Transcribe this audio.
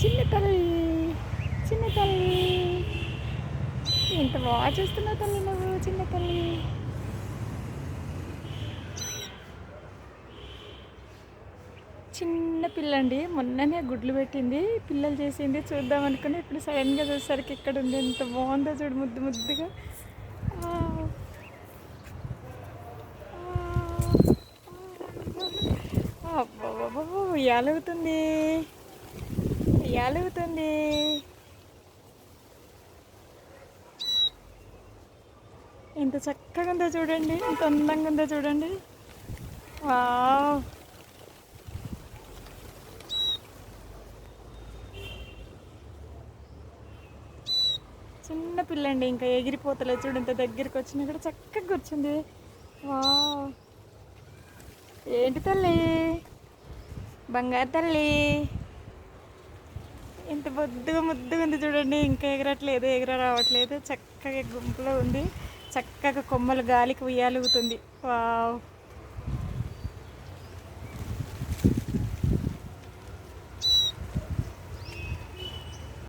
చిన్న తల్లి చిన్న తల్లి. ఎంత బాగా చూస్తున్నావు తల్లి నువ్వు చిన్న తల్లి. చిన్న పిల్ల అండి మొన్ననే గుడ్లు పెట్టింది పిల్లలు చేసింది చూద్దాం అనుకుని ఇప్పుడు సడన్గా చూసేసరికి ఇక్కడ ఉంది. ఎంత బాగుందో చూడు ముద్దు ముద్దుగా. ఆ. ఎలా అవుతుంది ఉయ్యాలవుతుంది ఎంత చక్కగా ఉందో చూడండి ఎంత అందంగా ఉందో చూడండి. వావ్. చిన్న పిల్లండి ఇంకా ఎగిరిపోతలేదు చూడు ఇంత దగ్గరికి వచ్చినా కూడా చక్కగా కూర్చుంది. వావ్. ఏంటి తల్లి? బంగారు తల్లి? ఎంత బొద్దుగా ముద్దుగా ఉంది చూడండి. ఇంకా ఎగరట్లేదు ఎగర రావట్లేదు. చక్కగా గుంపులో ఉంది. చక్కగా కొమ్మలు గాలికి ఉయ్యాలుగుతుంది. వావ్.